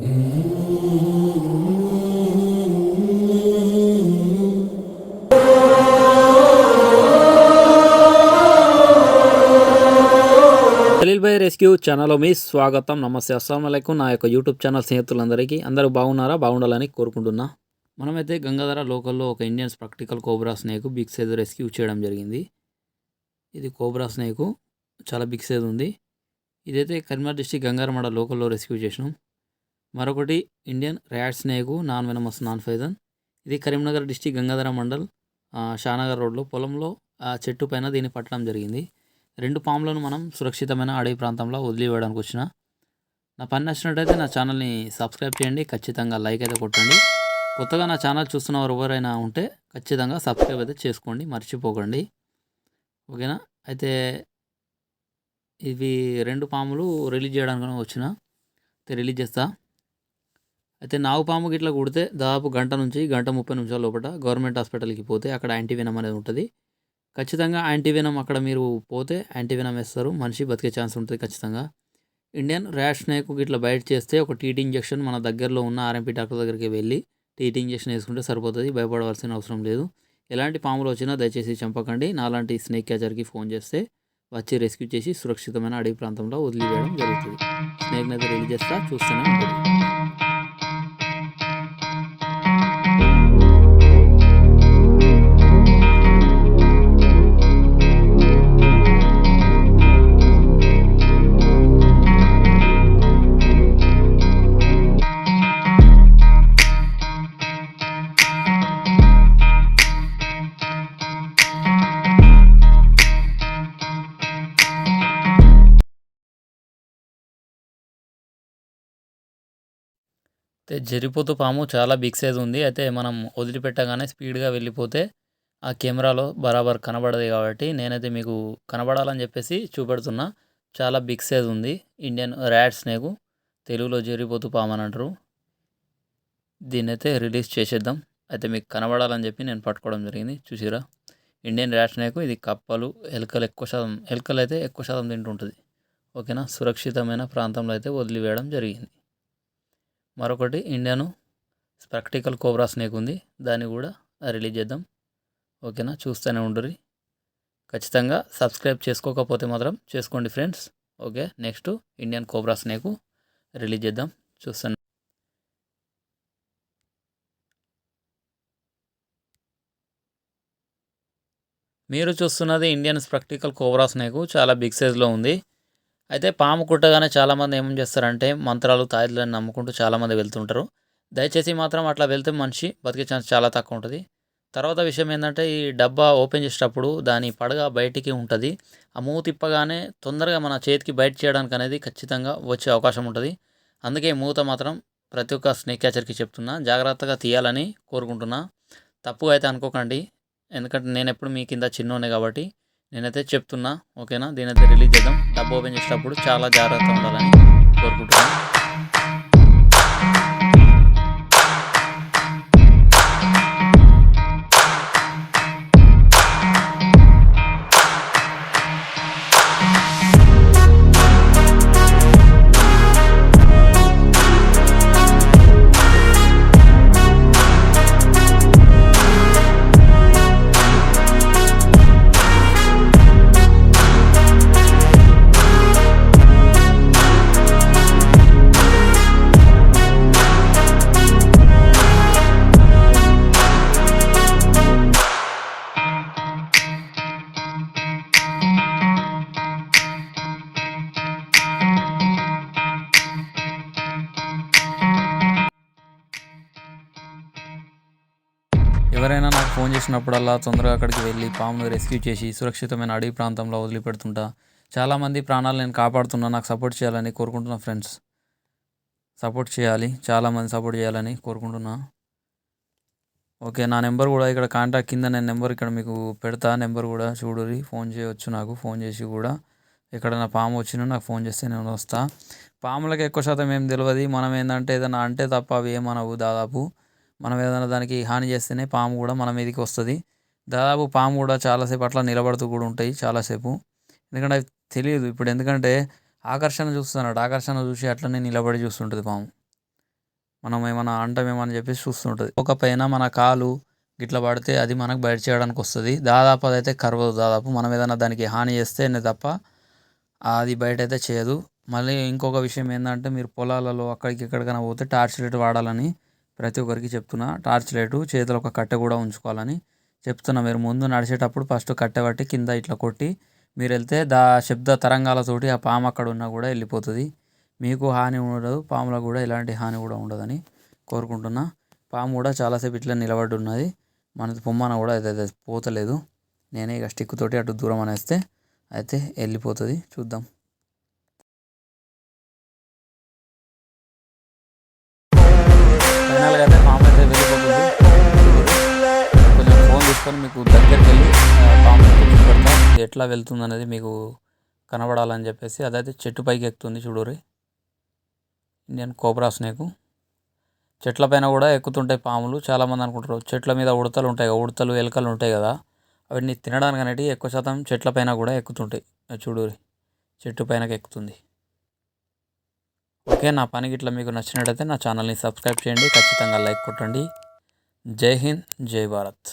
Khaleel by rescue ఛానల్లో మీ స్వాగతం. నమస్తే. అస్సలం అయికం నా యొక్క యూట్యూబ్ ఛానల్ స్నేహితులందరికీ అందరూ బాగున్నారా? బాగుండాలని కోరుకుంటున్నా. మనమైతే గంగాధర లోకల్లో ఒక Indians practical cobra snake big size rescue చేయడం జరిగింది. ఇది కోబ్రా స్నేక్ చాలా బిగ్ సైజ్ ఉంది. ఇదైతే కరీంనగర్ డిస్టిక్ గంగారమడ లోకల్లో రెస్క్యూ చేసినాం. మరొకటి Indian rat snake non venomous non poison ఇది కరీంనగర్ డిస్టిక్ గంగాధర మండల్ షానగర్ రోడ్లో. పొలంలో ఆ చెట్టు పైన దీన్ని పట్టడం జరిగింది. రెండు పాములను మనం సురక్షితమైన అడవి ప్రాంతంలో వదిలివేయడానికి వచ్చిన. నా పని నచ్చినట్టయితే నా ఛానల్ని సబ్స్క్రైబ్ చేయండి. ఖచ్చితంగా లైక్ అయితే కొట్టండి. కొత్తగా నా ఛానల్ చూస్తున్న వారు ఎవరైనా ఉంటే ఖచ్చితంగా సబ్స్క్రైబ్ అయితే చేసుకోండి. మర్చిపోకండి. ఓకేనా? అయితే ఇవి రెండు పాములు రిలీజ్ చేయడానికి వచ్చిన. అయితే రిలీజ్ చేస్తా. అయితే నాగు పాము గిట్లా కుడితే దాదాపు గంట నుంచి గంట ముప్పై నిమిషాల లోపల గవర్నమెంట్ హాస్పిటల్కి పోతే అక్కడ యాంటీవెనమ్ అనేది ఉంటుంది. ఖచ్చితంగా యాంటీవెనమ్ అక్కడ మీరు పోతే యాంటీవెనమ్ వేస్తారు. మనిషి బతికే ఛాన్స్ ఉంటుంది ఖచ్చితంగా. ఇండియన్ ర్యాష్ స్నేక్ ఇట్లా బయట చేస్తే ఒక టీటీ ఇంజెక్షన్ మన దగ్గరలో ఉన్న ఆర్ఎంపీ డాక్టర్ దగ్గరికి వెళ్ళి టీటీ ఇంజెక్షన్ వేసుకుంటే సరిపోతుంది. భయపడవలసిన అవసరం లేదు. ఎలాంటి పాములు వచ్చినా దయచేసి చంపకండి. నాలాంటి స్నేక్ క్యాచర్కి ఫోన్ చేస్తే వచ్చి రెస్క్యూ చేసి సురక్షితమైన అడవి ప్రాంతంలో వదిలివేయడం జరుగుతుంది. స్నేక్ని అయితే రిలీజ్ చేస్తా. చూస్తూనే ఉంటుంది అయితే జరిపోతూ పాము చాలా బిగ్ సైజ్ ఉంది. అయితే మనం వదిలిపెట్టగానే స్పీడ్గా వెళ్ళిపోతే ఆ కెమెరాలో బరాబర్ కనబడదు కాబట్టి నేనైతే మీకు కనబడాలని చెప్పేసి చూపెడుతున్నా. చాలా బిగ్ సైజ్ ఉంది. ఇండియన్ ర్యాట్ స్నేకు తెలుగులో జరిపోతూ పాము అని అంటారు. దీన్ని అయితే రిలీజ్ చేసేద్దాం. అయితే మీకు కనబడాలని చెప్పి నేను పట్టుకోవడం జరిగింది. చూసిరా? ఇండియన్ ర్యాట్ స్నేక్ ఇది కప్పలు ఎలుకలు ఎక్కువ శాతం ఎలుకలు అయితే ఎక్కువ శాతం తింటుంటుంది. ఓకేనా? సురక్షితమైన ప్రాంతంలో అయితే వదిలివేయడం జరిగింది. మరొకటి ఇండియన్ స్పెక్టికల్ కోబ్రా స్నేక్ ఉంది. దాన్ని కూడా రిలీజ్ చేద్దాం. ఓకేనా? చూస్తూనే ఉండరు ఖచ్చితంగా సబ్స్క్రైబ్ చేసుకోకపోతే మాత్రం చేసుకోండి friends. Okay? Next Indian cobra snake release చేద్దాం. చూస్తాను మీరు చూస్తున్నది ఇండియన్ స్ప్రాక్టికల్ కోబ్రా స్నేకు. చాలా బిగ్ సైజ్లో ఉంది. అయితే పాము కుట్టగానే చాలామంది ఏం చేస్తారంటే మంత్రాలు తాయిలను నమ్ముకుంటూ చాలామంది వెళ్తుంటారు. దయచేసి మాత్రం అట్లా వెళ్తే మనిషి బతికే ఛాన్స్ చాలా తక్కువ ఉంటుంది. తర్వాత విషయం ఏంటంటే ఈ డబ్బా ఓపెన్ చేసేటప్పుడు దాని పడగ బయటికి ఉంటుంది. ఆ మూత తిప్పగానే తొందరగా మన చేతికి బయట చేయడానికి అనేది ఖచ్చితంగా వచ్చే అవకాశం ఉంటుంది. అందుకే ఈ మూత మాత్రం ప్రతి ఒక్క స్నేక్ క్యాచర్కి చెప్తున్నా జాగ్రత్తగా తీయాలని కోరుకుంటున్నా. తప్పుగా అయితే అనుకోకండి. ఎందుకంటే నేను ఎప్పుడు మీ కింద చిన్నోనే కాబట్టి నేనైతే చెప్తున్నా ఓకేనా? దీనైతే రిలీజ్ చేద్దాం. డబ్బు ఓపెన్ చేసేటప్పుడు చాలా జాగ్రత్త ఉండాలని కోరుకుంటున్నాను. ఎవరైనా నాకు ఫోన్ చేసినప్పుడల్లా తొందరగా అక్కడికి వెళ్ళి పామును రెస్క్యూ చేసి సురక్షితమైన అడవి ప్రాంతంలో వదిలిపెడుతుంటా. చాలామంది ప్రాణాలు నేను కాపాడుతున్నా నాకు సపోర్ట్ చేయాలని కోరుకుంటున్నా ఫ్రెండ్స్. సపోర్ట్ చేయాలి చాలామంది సపోర్ట్ చేయాలని కోరుకుంటున్నా. ఓకే నా నెంబర్ కూడా ఇక్కడ కాంటాక్ట్ కింద నేను నెంబర్ ఇక్కడ మీకు పెడతా. నెంబర్ కూడా చూడురి ఫోన్ చేయవచ్చు నాకు ఫోన్ చేసి కూడా. ఎక్కడ నా పాము వచ్చినా నాకు ఫోన్ చేస్తే నేను వస్తా. పాములకు ఎక్కువ శాతం ఏం తెలియదు మనం ఏంటంటే ఏదైనా అంటే తప్ప అవి ఏమనవు దాదాపు. మనం ఏదైనా దానికి హాని చేస్తేనే పాము కూడా మన మీదకి వస్తుంది. దాదాపు పాము కూడా చాలాసేపు అట్లా నిలబడుతూ కూడా ఉంటాయి చాలాసేపు ఎందుకంటే అవి తెలియదు ఇప్పుడు ఎందుకంటే ఆకర్షణ చూస్తున్నాడు. ఆకర్షణ చూసి అట్లనే నిలబడి చూస్తుంటుంది పాము. మనం ఏమైనా అంటామేమో అని చెప్పేసి చూస్తుంటుంది. ఒక పైన మన కాలు గిట్ల పడితే అది మనకు బయట చేయడానికి వస్తుంది. దాదాపు అదైతే కరవదు దాదాపు. మనం ఏదైనా దానికి హాని చేస్తేనే తప్ప అది బయట అయితే చేయదు. మళ్ళీ ఇంకొక విషయం ఏంటంటే మీరు పొలాలలో అక్కడికి ఎక్కడికైనా పోతే టార్చ్ లైట్ వాడాలని ప్రతి ఒక్కరికి చెప్తున్నా టార్చ్ లైటు చేతిలో ఒక కట్టె కూడా ఉంచుకోవాలని చెప్తున్నా. మీరు ముందు నడిచేటప్పుడు ఫస్ట్ కట్టె పట్టి కింద ఇట్లా కొట్టి మీరు వెళ్తే దా శబ్ద తరంగాలతోటి ఆ పాము అక్కడ ఉన్నా కూడా వెళ్ళిపోతుంది. మీకు హాని ఉండదు పాములకు కూడా ఎలాంటి హాని కూడా ఉండదని కోరుకుంటున్నా. పాము కూడా చాలాసేపు ఇట్లా నిలబడి ఉన్నది. మనది పొమ్మన కూడా అయితే పోతలేదు. నేనే ఇక స్టిక్ తోటి అటు దూరం అనేస్తే అయితే వెళ్ళిపోతుంది. చూద్దాం. ఫైనల్గా అయితే పాము అయితే వెళ్ళిపోతుంది. కొంచెం ఫోన్ తీసుకొని మీకు దగ్గరికి వెళ్ళి పాము పాము పెడతా. ఎట్లా వెళ్తుంది అనేది మీకు కనబడాలని చెప్పేసి అదైతే చెట్టు పైకి ఎక్కుతుంది చూడూరి. Indian cobra snake. చెట్ల పైన కూడా ఎక్కుతుంటాయి పాములు. చాలామంది అనుకుంటారు చెట్ల మీద ఉడతలు ఉంటాయి కదా, ఉడతలు ఎలుకలు ఉంటాయి కదా అవన్నీ తినడానికి అనేటివి ఎక్కువ శాతం చెట్ల పైన కూడా ఎక్కుతుంటాయి. చూడూరి. చెట్టు పైనకి ఎక్కుతుంది. ఓకే నా పని గిట్ల మీకు నచ్చినట్టయితే నా ఛానల్ని సబ్స్క్రైబ్ చేయండి ఖచ్చితంగా లైక్ కొట్టండి. జై హింద్ జై భారత్.